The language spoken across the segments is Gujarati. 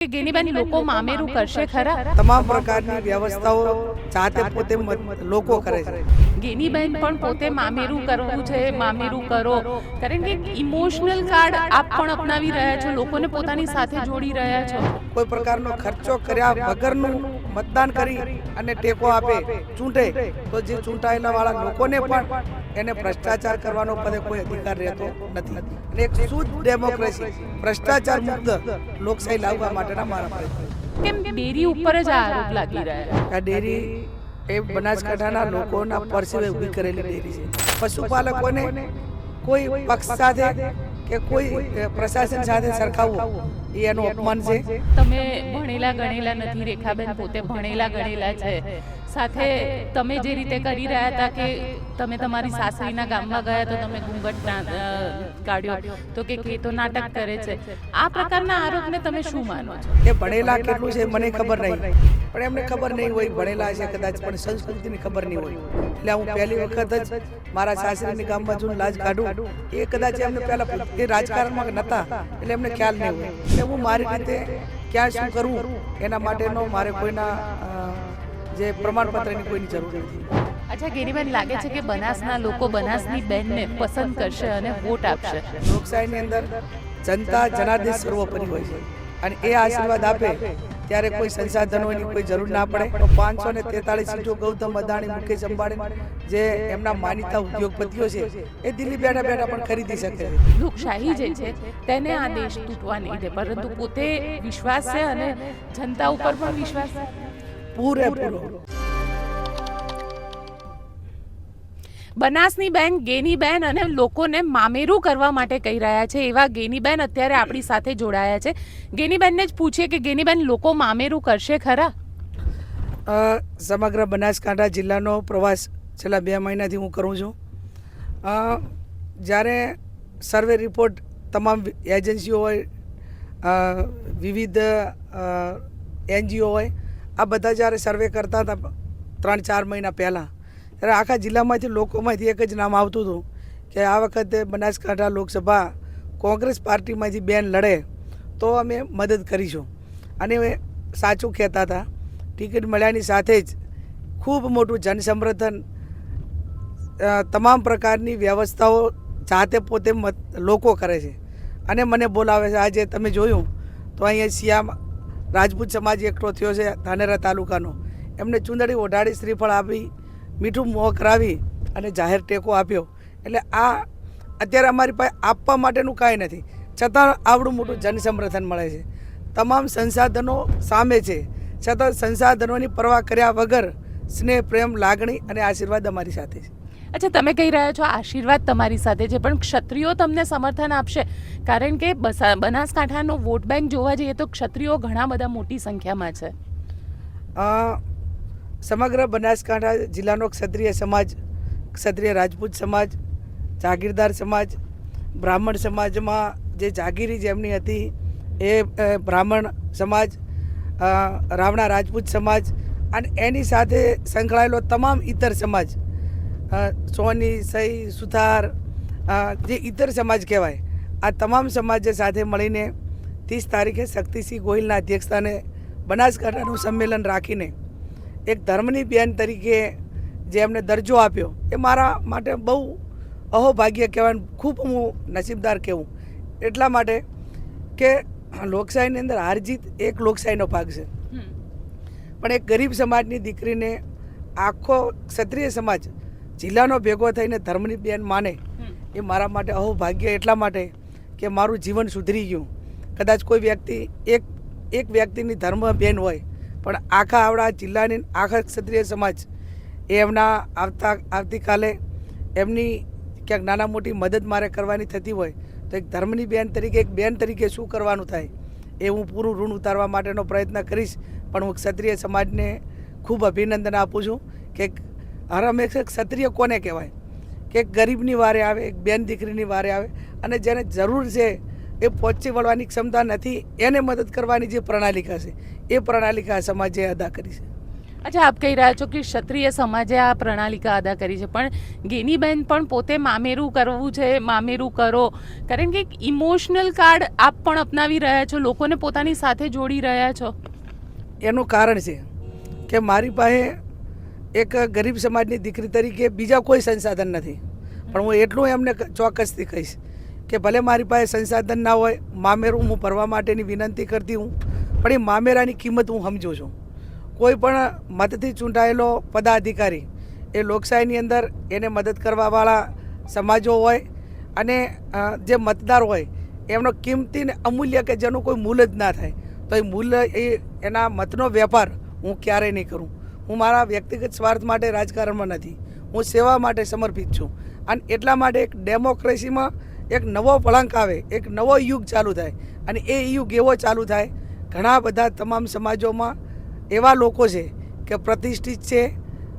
ગેનીબેન લોકો મામેરું કરશે ખરા? તમામ પ્રકારની વ્યવસ્થાઓ જાતે પોતે લોકો કરે છે. ગેનીબેન પણ પોતે મામેરું કરવું છે મામેરું કરો. કારણ કે ઇમોશનલ કાર્ડ આપ પણ અપનાવી રહ્યા છો લોકોને પોતાની સાથે જોડી રહ્યા છો. કોઈ પ્રકારનો ખર્ચો કર્યા વગરનું મતદાન કરી અને ટેકો આપે ચૂંટે તો જે ચૂંટાયેલા વાળા લોકોને પણ એને ભ્રષ્ટાચાર કરવાનો પદે કોઈ અધિકાર રહેતો નથી. અને એક શુદ્ધ ડેમોક્રેસી ભ્રષ્ટાચાર મુક્ત લોકશાહી લાવવા માટેના મારા પ્રયત્નો. કેમ ડેરી ઉપર જ આરોપ લાગી રહ્યા આ ડેરી એ બનાસકાંઠાના લોકોના પરસેવે ઊભી કરેલી ડેરી છે. પશુપાલકોને કોઈ પક્ષ સાથે કે કોઈ પ્રશાસન સાથે સરખાવવું એ એનું અપમાન છે. તમે ભણેલા ગણેલા નથી રેખાબેન પોતે ભણેલા ગણેલા છે. સાથે તમે જે રીતે કરી રહ્યા હતા કે તમે તમારી સાસરીના ગામમાં ગયા તો તમે ઘૂંઘટ કાઢ્યો. તો કે કે તો નાટક કરે છે. આ પ્રકારના આરોપને તમે શું માનો છો? એ ભણેલા કેટલું છે? મને ખબર નહીં. પણ એમને ખબર નહીં હોય ભણેલા છે કદાચ પણ સંસ્કૃતિની ખબર નહીં હોય. એટલે હું પહેલી વખત જ મારા સાસરીની ગામમાં જો લાજ કાઢું. એ કદાચ એમને પહેલા એ રાજકારણમાં નહોતા એટલે એમને ખ્યાલ નહીં હોય. એટલે હું મારી રીતે ક્યાં શું કરવું એના માટેનો મારે કોઈના જે પ્રમાણપત્રની કોઈની જરૂર નથી. અચ્છા ગેરીબેન લાગે છે કે બનાસના લોકો બનાસની બેનને પસંદ કરશે અને વોટ આપશે? લોકશાહીની અંદર જનતા જનાદેશ સર્વોપરી હોય છે. અને એ આશીર્વાદ આપે ત્યારે કોઈ સંસાધનોની કોઈ જરૂર ના પડે. પાંચસો ને તેતાળીસ સીટો ગૌતમ અદાણી મુકેશ અંબાણી જે એમના માનીતા ઉદ્યોગપતિઓ છે એ દિલ્હી બેઠા બેઠા પણ ખરીદી શકે છે. લોકશાહી જે છે તેને આ દેશ તૂટવા નહીં દે. પરંતુ પોતે વિશ્વાસ છે અને જનતા ઉપર પણ વિશ્વાસ છે. પૂરેપૂરો. બનાસની બેન ગેની બેન અને લોકોને મામેરું કરવા માટે કહી રહ્યા છે. એવા ગેની બેન અત્યારે આપણી સાથે જોડાયા છે. ગેની બેનને જ પૂછીએ કે ગેની બેન લોકો મામેરું કરશે ખરા? સમગ્ર બનાસકાંઠા જિલ્લાનો પ્રવાસ છેલ્લા બે મહિનાથી હું કરું છું. જ્યારે સર્વે રિપોર્ટ તમામ એજન્સીઓ હોય વિવિધ એનજીઓ હોય આ બધા જ્યારે સર્વે કરતા હતા ત્રણ ચાર મહિના પહેલાં, ત્યારે આખા જિલ્લામાંથી લોકોમાંથી એક જ નામ આવતું હતું કે આ વખતે બનાસકાંઠા લોકસભા કોંગ્રેસ પાર્ટીમાંથી બેન લડે તો અમે મદદ કરીશું. અને સાચું કહેતા હતા, ટિકિટ મળ્યાની સાથે જ ખૂબ મોટું જનસમર્થન તમામ પ્રકારની વ્યવસ્થાઓ જાતે પોતે મત- લોકો કરે છે. અને મને બોલાવે છે, આજે તમે જોયું તો અહીંયા સિયામ રાજપૂત સમાજ એકઠો થયો છે ધાનેરા તાલુકાનો. એમને ચૂંદડી ઓઢાડી શ્રીફળ આપી, મીઠું મોં કરાવી અને જાહેર ટેકો આપ્યો. એટલે આ અત્યારે અમારી પાસે આપવા માટેનું કાંઈ નથી. છતાં આવડું મોટું જનસમર્થન મળે છે. તમામ સંસાધનો સામે છે. છતાં સંસાધનોની પરવા કર્યા વગર સ્નેહ, પ્રેમ, લાગણી અને આશીર્વાદ અમારી સાથે છે. અચ્છા, તમે કહી રહ્યા છો આશીર્વાદ તમારી સાથે છે, પણ ક્ષત્રિયો તમને સમર્થન આપશે. કારણ કે બનાસકાંઠાનો વોટ બેંક જોવા જઈએ તો ક્ષત્રિયો ઘણા બધા મોટી સંખ્યામાં છે. સમગ્ર બનાસકાંઠા જિલ્લાનો ક્ષત્રિય સમાજ, ક્ષત્રિય રાજપૂત સમાજ, જાગીરદાર સમાજ, બ્રાહ્મણ સમાજમાં જે જાગીરી જેમની હતી, એ બ્રાહ્મણ સમાજ રાવણા રાજપૂત સમાજ, અને એની સાથે સંકળાયેલો તમામ ઇતર સમાજ સોની સઈ સુથાર જે ઇતર સમાજ કહેવાય આ તમામ સમાજ સાથે મળીને ત્રીસ તારીખે શક્તિસિંહ ગોહિલના અધ્યક્ષસ્થાને બનાસકાંઠાનું સંમેલન રાખીને એક ધર્મની બેન તરીકે જે એમને દરજ્જો આપ્યો એ મારા માટે બહુ અહોભાગ્ય કહેવાય ખૂબ હું નસીબદાર કહેવું. એટલા માટે કે લોકશાહીની અંદર હાર જીત એક લોકશાહીનો ભાગ છે. પણ એક ગરીબ સમાજની દીકરીને આખો ક્ષત્રિય સમાજ જિલ્લાનો ભેગો થઈને ધર્મની બેન માને એ મારા માટે અહોભાગ્ય એટલા માટે કે મારું જીવન સુધરી ગયું. કદાચ કોઈ વ્યક્તિ એક એક વ્યક્તિની ધર્મ બેન હોય પણ આખા આવડા જિલ્લાની આખા ક્ષત્રિય સમાજ એ એમના આવતા આવતીકાલે એમની ક્યાંક નાના મોટી મદદ મારે કરવાની થતી હોય તો એક ધર્મની બેન તરીકે એક બેન તરીકે શું કરવાનું થાય એ હું પૂરું ઋણ ઉતારવા માટેનો પ્રયત્ન કરીશ. પણ હું ક્ષત્રિય સમાજને ખૂબ અભિનંદન આપું છું કે હર એક ક્ષત્રિય કોને કહેવાય? કે ગરીબની વારે આવે એક બેન દીકરીની વારે આવે અને જેને જરૂર છે એ પહોંચી વળવાની ક્ષમતા નથી એને મદદ કરવાની જે પ્રણાલિકા છે એ પ્રણાલિકા સમાજે અદા કરી છે. અચ્છા આપ કહી રહ્યા છો કે ક્ષત્રિય સમાજે આ પ્રણાલિકા અદા કરી છે પણ ગેનીબેન પણ પોતે મામેરું કરવું છે મામેરું કરો. કારણ કે એક ઇમોશનલ કાર્ડ આપ પણ અપનાવી રહ્યા છો લોકોને પોતાની સાથે જોડી રહ્યા છો. એનું કારણ છે કે મારી પાસે એક ગરીબ સમાજની દીકરી તરીકે બીજા કોઈ સંસાધન નથી. પણ હું એટલું એમને ચોક્કસથી કહીશ કે ભલે મારી પાસે સંસાધન ના હોય, મામેરું હું ભરવા માટેની વિનંતી કરતી હું, પણ એ મામેરાની કિંમત હું સમજું છું. કોઈ પણ મતથી ચૂંટાયેલો પદાધિકારી એ લોકશાહીની અંદર એને મદદ કરવાવાળા સમાજો હોય અને જે મતદાર હોય, એમનો કિંમતી ને અમૂલ્ય કે જેનું કોઈ મૂલ જ ના થાય, તો એ મૂલ્ય એ એના મતનો વેપાર હું ક્યારેય નહીં કરું. હું મારા વ્યક્તિગત સ્વાર્થ માટે રાજકારણમાં નથી. હું સેવા માટે સમર્પિત છું. અને એટલા માટે એક ડેમોક્રેસીમાં એક નવો વળાંક આવે એક નવો યુગ ચાલુ થાય. અને એ યુગ એવો ચાલુ થાય ઘણા બધા તમામ સમાજોમાં એવા લોકો છે કે પ્રતિષ્ઠિત છે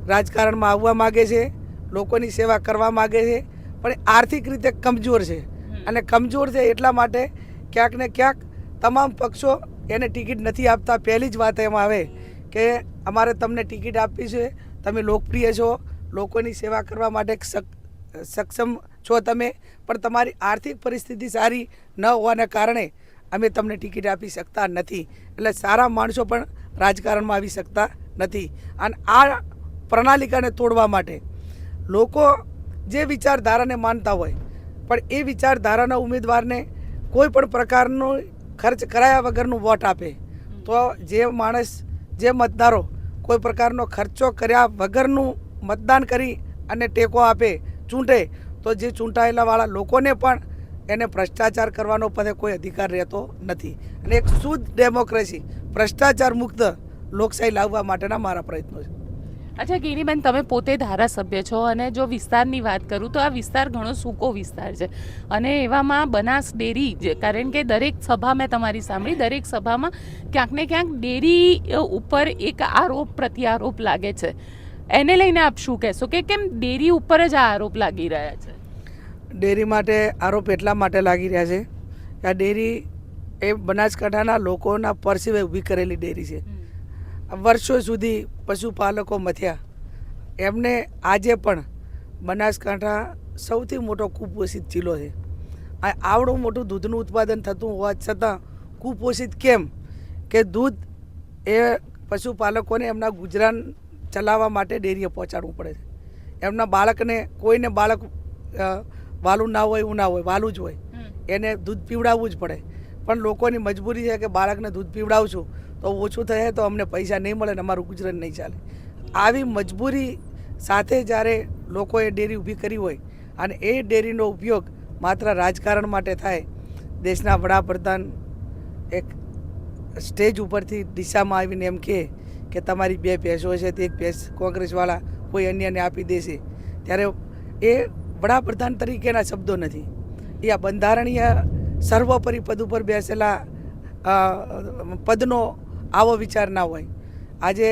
રાજકારણમાં આવવા માગે છે લોકોની સેવા કરવા માગે છે પણ એ આર્થિક રીતે કમજોર છે. અને કમજોર છે એટલા માટે ક્યાંક ને ક્યાંક તમામ પક્ષો એને ટિકિટ નથી આપતા પહેલી જ વાત એમાં આવે કે અમારે તમને ટિકિટ આપવી છે, તમે લોકપ્રિય છો, લોકોની સેવા કરવા માટે સક્ષમ છો તમે, પણ તમારી આર્થિક પરિસ્થિતિ સારી ન હોવાને કારણે અમે તમને ટિકિટ આપી શકતા નથી. એટલે સારા માણસો પણ રાજકારણમાં આવી શકતા નથી. અને આ પ્રણાલિકાને તોડવા માટે લોકો જે વિચારધારાને માનતા હોય, પણ એ વિચારધારાના ઉમેદવારને કોઈ પણ પ્રકારનો ખર્ચ કરાયા વગરનું વોટ આપે. તો જે માણસ જે મતદારો કોઈ પ્રકારનો ખર્ચો કર્યા વગરનું મતદાન કરી અને ટેકો આપે, ચૂંટે, તો જે ચૂંટાયેલાવાળા લોકોને પણ એને ભ્રષ્ટાચાર કરવાનો પણ કોઈ અધિકાર રહેતો નથી. અને એક શુદ્ધ ડેમોક્રેસી, ભ્રષ્ટાચાર મુક્ત લોકશાહી લાવવા માટેના મારા પ્રયત્નો છે. અચ્છા ગિરીબેન તમે પોતે ધારાસભ્ય છો અને જો વિસ્તારની વાત કરું તો આ વિસ્તાર ઘણો સૂકો વિસ્તાર છે. અને એવામાં બનાસ ડેરી કારણ કે દરેક સભા મેં તમારી સાંભળી દરેક સભામાં ક્યાંક ને ક્યાંક ડેરી ઉપર એક આરોપ પ્રત્યારોપ લાગે છે. એને લઈને આપ શું કહેશો કે કેમ ડેરી ઉપર જ આ આરોપ લાગી રહ્યા છે? ડેરી માટે આરોપ એટલા માટે લાગી રહ્યા છે કે આ ડેરી એ બનાસકાંઠાના લોકોના પરસીવે ઊભી કરેલી ડેરી છે. વર્ષો સુધી પશુપાલકો મથ્યા એમને આજે પણ બનાસકાંઠા સૌથી મોટો કુપોષિત જિલ્લો છે. આ આવડું મોટું દૂધનું ઉત્પાદન થતું હોવા છતાં કુપોષિત કેમ? કે દૂધ એ પશુપાલકોને એમના ગુજરાન ચલાવવા માટે ડેરીએ પહોંચાડવું પડે છે. એમના બાળકને કોઈને બાળક વાલું ના હોય એવું ના હોય વાલું જ હોય. એને દૂધ પીવડાવવું જ પડે. પણ લોકોની મજબૂરી છે કે બાળકને દૂધ પીવડાવશું, તો ઓછું થાય તો અમને પૈસા નહીં મળે ને અમારું ગુજરાન નહીં ચાલે. આવી મજબૂરી સાથે જ્યારે લોકોએ ડેરી ઊભી કરી હોય અને એ ડેરીનો ઉપયોગ માત્ર રાજકારણ માટે થાય, દેશના વડાપ્રધાન એક સ્ટેજ ઉપરથી દિશામાં આવીને એમ કહે કે તમારી બે ભેંસો છે, તે એક ભેંસ કોંગ્રેસવાળા કોઈ અન્યને આપી દેશે. ત્યારે એ વડાપ્રધાન તરીકેના શબ્દો નથી. એ આ બંધારણીય સર્વોપરી પદ ઉપર બેસેલા પદનો આવો વિચાર ના હોય. આજે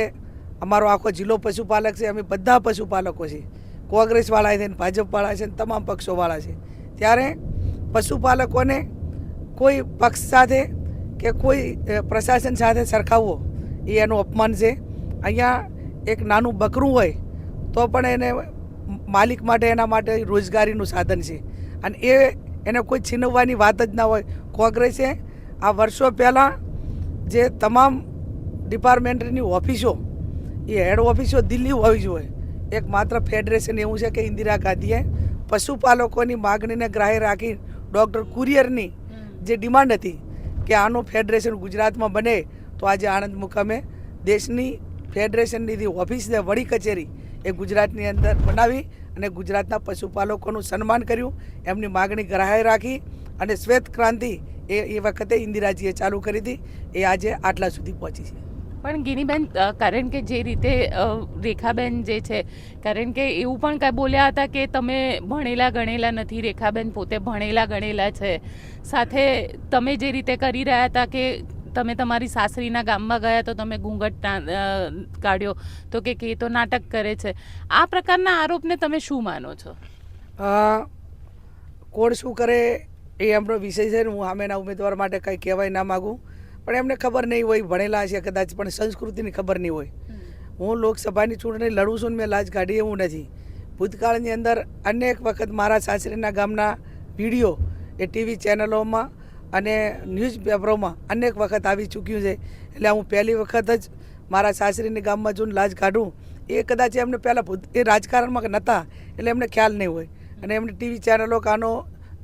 અમારો આખો જિલ્લો પશુપાલક છે, અમે બધા પશુપાલકો છીએ. કોંગ્રેસવાળા છે ભાજપવાળા છે તમામ પક્ષોવાળા છે. ત્યારે પશુપાલકોને કોઈ પક્ષ સાથે કે કોઈ પ્રશાસન સાથે સરખાવવો એ એનું અપમાન છે. અહીંયા એક નાનું બકરું હોય તો પણ એને માલિક માટે, એના માટે રોજગારીનું સાધન છે. અને એ એને કોઈ છીનવવાની વાત જ ના હોય. કોંગ્રેસે આ વર્ષો પહેલાં જે તમામ ડિપાર્ટમેન્ટની ઓફિસો એ હેડ ઓફિસો દિલ્હી હોવી જોઈએ. એક માત્ર ફેડરેશન એવું છે કે ઇન્દિરા ગાંધીએ પશુપાલકોની માગણીને ગ્રાહ્ય રાખી ડૉક્ટર કુરિયરની જે ડિમાન્ડ હતી કે આનું ફેડરેશન ગુજરાતમાં બને તો આજે આણંદ મુકામે દેશની ફેડરેશનની જે ઓફિસ છે વડી કચેરી એ ગુજરાતની અંદર બનાવી અને ગુજરાતના પશુપાલકોનું સન્માન કર્યું, એમની માગણી ગ્રાહ્ય રાખી અને શ્વેત ક્રાંતિ એ એ વખતે ઇન્દિરાજીએ ચાલુ કરી હતી. એ આજે આટલા સુધી પહોંચી છે. પણ ગિનીબેન કારણ કે જે રીતે રેખાબેન જે છે, કારણ કે એવું પણ કાંઈ બોલ્યા હતા કે તમે ભણેલા ગણેલા નથી, રેખાબેન પોતે ભણેલા ગણેલા છે. સાથે તમે જે રીતે કરી રહ્યા હતા કે તમે તમારી સાસરીના ગામમાં ગયા તો તમે ઘૂંઘટ કાઢ્યો. તો કે કે એ તો નાટક કરે છે. આ પ્રકારના આરોપને તમે શું માનો છો? કોણ શું કરે એ એમનો વિષય છે ને હું સામેના ઉમેદવાર માટે કંઈ કહેવાય ના માગું. પણ એમને ખબર નહીં હોય ભણેલા છે કદાચ પણ સંસ્કૃતિની ખબર નહીં હોય. હું લોકસભાની ચૂંટણી લડું છું ને મેં લાજ કાઢી એવું નથી. ભૂતકાળની અંદર અનેક વખત મારા સાસરીના ગામના વીડિયો એ ટીવી ચેનલોમાં અને ન્યૂઝપેપરોમાં અનેક વખત આવી ચૂક્યું છે. એટલે હું પહેલી વખત જ મારા સાસરીની ગામમાં જોઈને લાજ કાઢું. એ કદાચ એમને પહેલાં ભૂત, એ રાજકારણમાં નહોતા એટલે એમને ખ્યાલ નહીં હોય. અને એમને ટીવી ચેનલો કાનો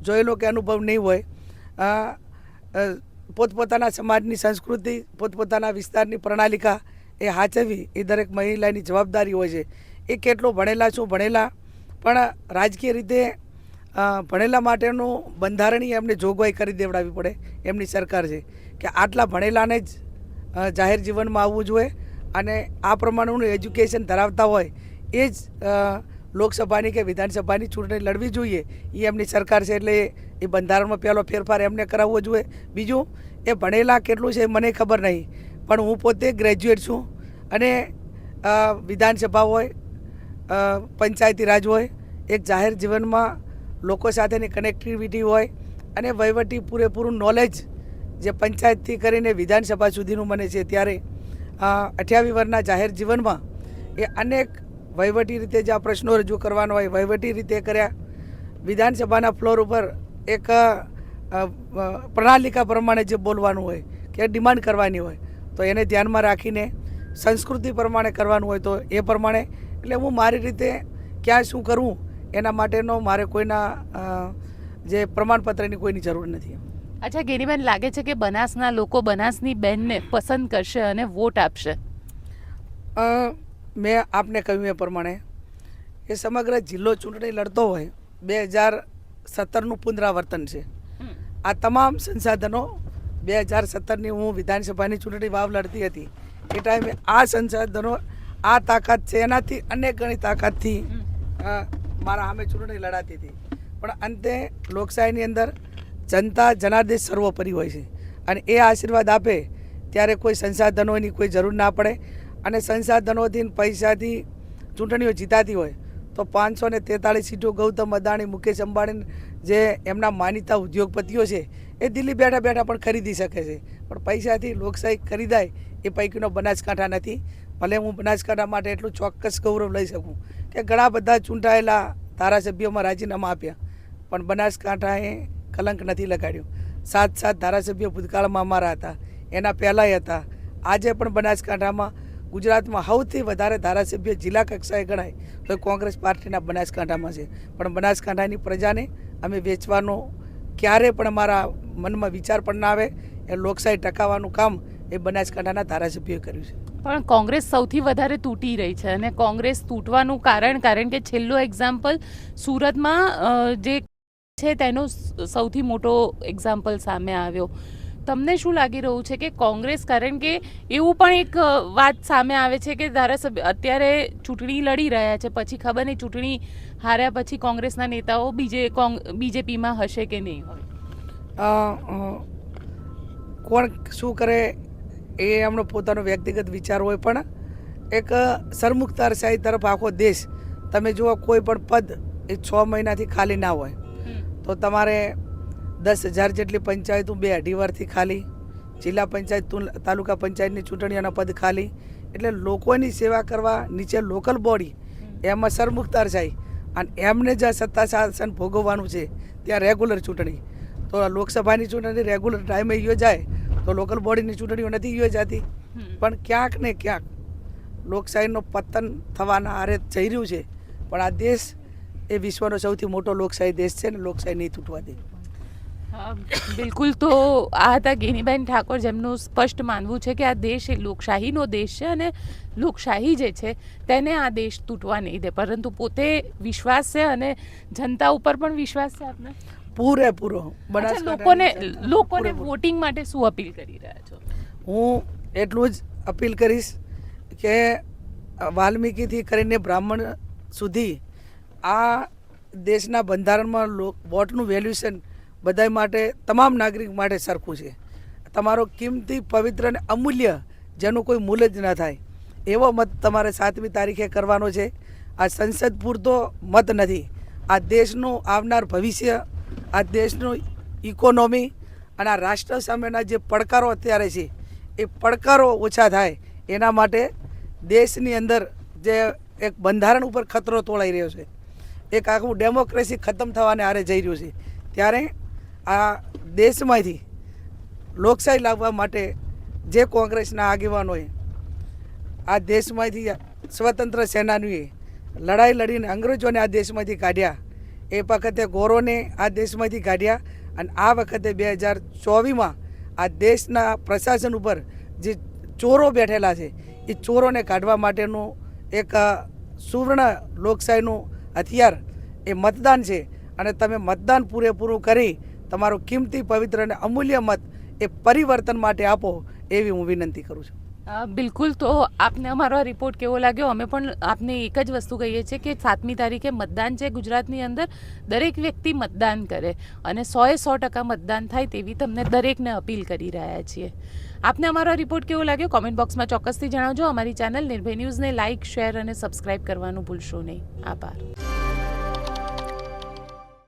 જોયેલો કે અનુભવ નહીં હોય. પોતપોતાના સમાજની સંસ્કૃતિ, પોતપોતાના વિસ્તારની પ્રણાલિકા એ હાચવવી એ દરેક મહિલાની જવાબદારી હોય છે. એ કેટલો ભણેલા છું, ભણેલા. પણ રાજકીય રીતે ભણેલા માટેનું બંધારણીય એમને જોગવાઈ કરી દેવડાવવી પડે, એમની સરકાર છે. કે આટલા ભણેલાને જ જાહેર જીવનમાં આવવું જોઈએ અને આ પ્રમાણેનું એજ્યુકેશન ધરાવતા હોય એ જ લોકસભાની કે વિધાનસભાની ચૂંટણી લડવી જોઈએ, એ એમની સરકાર છે એટલે એ બંધારણમાં પહેલો ફેરફાર એમને કરાવવો જોઈએ. બીજું, એ ભણેલા કેટલું છે મને ખબર નહીં, પણ હું પોતે ગ્રેજ્યુએટ છું અને વિધાનસભા હોય પંચાયતી રાજ હોય, એક જાહેર જીવનમાં લોકો સાથેની કનેક્ટિવિટી હોય અને વહીવટી પૂરેપૂરું નોલેજ જે પંચાયતથી કરીને વિધાનસભા સુધીનું મને છે ત્યારે અઠ્યાવીસ વર્ષના જાહેર જીવનમાં એ અનેક વહીવટી રીતે જે આ પ્રશ્નો રજૂ કરવાનો હોય, વહીવટી રીતે કર્યા. વિધાનસભાના ફ્લોર ઉપર એક પ્રણાલિકા પ્રમાણે જે બોલવાનું હોય કે ડિમાન્ડ કરવાની હોય, તો એને ધ્યાનમાં રાખીને સંસ્કૃતિ પ્રમાણે કરવાનું હોય તો એ પ્રમાણે. એટલે હું મારી રીતે ક્યાં શું કરવું એના માટેનો મારે કોઈના જે પ્રમાણપત્રની કોઈની જરૂર નથી અચ્છા ગેરીબેન લાગે છે કે બનાસના લોકો બનાસની બહેનને પસંદ કરશે અને વોટ આપશે? મેં આપને કહ્યું એ પ્રમાણે એ સમગ્ર જિલ્લો ચૂંટણી લડતો હોય બે હજાર સત્તરનું પુનરાવર્તન છે. આ તમામ સંસાધનો બે હજાર સત્તરની હું વિધાનસભાની ચૂંટણી વાવ લડતી હતી. એ ટાઈમે આ સંસાધનો આ તાકાત છે એનાથી અનેક ગણી તાકાતથી મારા સામે ચૂંટણી લડાતી હતી. પણ અંતે લોકશાહીની અંદર જનતા જનાદેશ સર્વોપરી હોય છે. અને એ આશીર્વાદ આપે ત્યારે કોઈ સંસાધનોની કોઈ જરૂર ના પડે. અને સંસાધનોથી પૈસાથી ચૂંટણીઓ જીતાતી હોય તો પાંચસો ને તેતાળીસ સીટો ગૌતમ અદાણી, મુકેશ અંબાણી જે એમના માનીતા ઉદ્યોગપતિઓ છે, એ દિલ્હી બેઠા બેઠા પણ ખરીદી શકે છે. પણ પૈસાથી લોકશાહી ખરીદાય એ પૈકીનો બનાસકાંઠા નથી. ભલે હું બનાસકાંઠા માટે એટલું ચોક્કસ ગૌરવ લઈ શકું કે ઘણા બધા ચૂંટાયેલા ધારાસભ્યોમાં રાજીનામા આપ્યા, પણ બનાસકાંઠાએ કલંક નથી લગાડ્યો. સાત સાત ધારાસભ્યો ભૂતકાળમાં અમારા હતા, એના પહેલાંય હતા. આજે પણ બનાસકાંઠામાં, ગુજરાતમાં સૌથી વધારે ધારાસભ્ય જિલ્લા કક્ષાએ ગણાય તો કોંગ્રેસ પાર્ટીના બનાસકાંઠામાં છે. પણ બનાસકાંઠાની પ્રજાને અમે વેચવાનો ક્યારે પણ અમારા મનમાં વિચાર પણ ના આવે, એ લોકશાહી ટકાવવાનું કામ એ બનાસકાંઠાના ધારાસભ્યોએ કર્યું છે. પણ કોંગ્રેસ સૌથી વધારે તૂટી રહી છે અને કોંગ્રેસ તૂટવાનું કારણ કારણ કે છેલ્લો એક્ઝામ્પલ સુરતમાં જે છે તેનો સૌથી મોટો એક્ઝામ્પલ સામે આવ્યો. તમને શું લાગી રહ્યું છે કે કોંગ્રેસ, કારણ કે એવું પણ એક વાત સામે આવે છે કે ધારાસભ્ય અત્યારે ચૂંટણી લડી રહ્યા છે, પછી ખબર નહીં ચૂંટણી હાર્યા પછી કોંગ્રેસના નેતાઓ બીજે બીજેપીમાં હશે કે નહીં હોય? કોણ શું કરે એ એમનો પોતાનો વ્યક્તિગત વિચાર હોય પણ એક સરમુખતારશાહી તરફ આખો દેશ તમે જુઓ કોઈ પણ પદ એ છ મહિનાથી ખાલી ના હોય. તો તમારે દસ હજાર જેટલી પંચાયતો બે અઢી વારથી ખાલી જિલ્લા પંચાયત તુલ- તાલુકા પંચાયતની ચૂંટણીઓના પદ ખાલી. એટલે લોકોની સેવા કરવા નીચે લોકલ બોડી એમાં સરમુખતારશાહી અને એમને જ્યાં સત્તા શાસન ભોગવવાનું છે ત્યાં રેગ્યુલર ચૂંટણી. તો લોકસભાની ચૂંટણી રેગ્યુલર ટાઈમે યોજાય તો લોકલ બોડીની ચૂંટણીઓ નથી યોજાતી. પણ ક્યાંક ને ક્યાંક લોકશાહીનો પતન થવાના આરે જઈ રહ્યું છે. પણ આ દેશ એ વિશ્વનો સૌથી મોટો લોકશાહી દેશ છે ને લોકશાહી નહીં તૂટવા દે. હા, બિલકુલ તો આ હતા ગેનીબેન ઠાકોર જેમનું સ્પષ્ટ માનવું છે કે આ દેશ એ લોકશાહીનો દેશ છે અને લોકશાહી જે છે તેને આ દેશ તૂટવા નહીં દે. પરંતુ પોતે વિશ્વાસ છે અને જનતા ઉપર પણ વિશ્વાસ છે આપને? પૂરેપૂરો લોકોને લોકોને વોટિંગ માટે શું અપીલ કરી રહ્યા છો? હું એટલું જ અપીલ કરીશ કે વાલ્મીકીથી કરીને બ્રાહ્મણ સુધી આ દેશના બંધારણમાં વોટનું વેલ્યુશન બધા માટે તમામ નાગરિક માટે સરખું છે. તમારો કિંમતી પવિત્ર અને અમૂલ્ય જેનું કોઈ મૂલ્ય જ ન થાય એવો મત તમારે સાતમી તારીખે કરવાનો છે. આ સંસદ પૂરતો મત નથી. આ દેશનું આવનાર ભવિષ્ય આ દેશનું ઇકોનોમી અને આ રાષ્ટ્ર સામેના જે પડકારો અત્યારે છે, એ પડકારો ઓછા થાય. એના માટે દેશની અંદર જે એક બંધારણ ઉપર ખતરો તોળાઈ રહ્યો છે, એક આખું ડેમોક્રેસી ખતમ થવાને આરે જઈ રહ્યું છે. ત્યારે આ દેશમાંથી લોકશાહી લાવવા માટે જે કોંગ્રેસના આગેવાનોએ આ દેશમાંથી સ્વતંત્ર સેનાનીએ લડાઈ લડીને અંગ્રેજોને આ દેશમાંથી કાઢ્યા. એ વખતે ગોરોને આ દેશમાંથી કાઢ્યા અને આ વખતે બે હજાર ચોવીસમાં આ દેશના પ્રશાસન ઉપર જે ચોરો બેઠેલા છે, એ ચોરોને કાઢવા માટેનું એક સુવર્ણ લોકશાહીનું હથિયાર એ મતદાન છે. અને તમે મતદાન પૂરેપૂરું કરી તમારો કિંમતી પવિત્ર અને અમૂલ્ય મત એ પરિવર્તન માટે આપો એવી હું વિનંતી કરું છું. બિલકુલ. તો આપને અમારો રિપોર્ટ કેવો લાગ્યો? અમે પણ આપને એક જ વસ્તુ કહીએ છીએ કે સાતમી તારીખે મતદાન છે ગુજરાતની અંદર. દરેક વ્યક્તિ મતદાન કરે અને સોએ સો ટકા મતદાન થાય તેવી તમને દરેકને અપીલ કરી રહ્યા છીએ. આપને અમારો રિપોર્ટ કેવો લાગ્યો? કોમેન્ટ બોક્સમાં ચોક્કસથી જણાવજો. અમારી ચેનલ નિર્ભય ન્યૂઝને લાઇક શેર અને સબસ્ક્રાઇબ કરવાનું ભૂલશો નહીં. આભાર.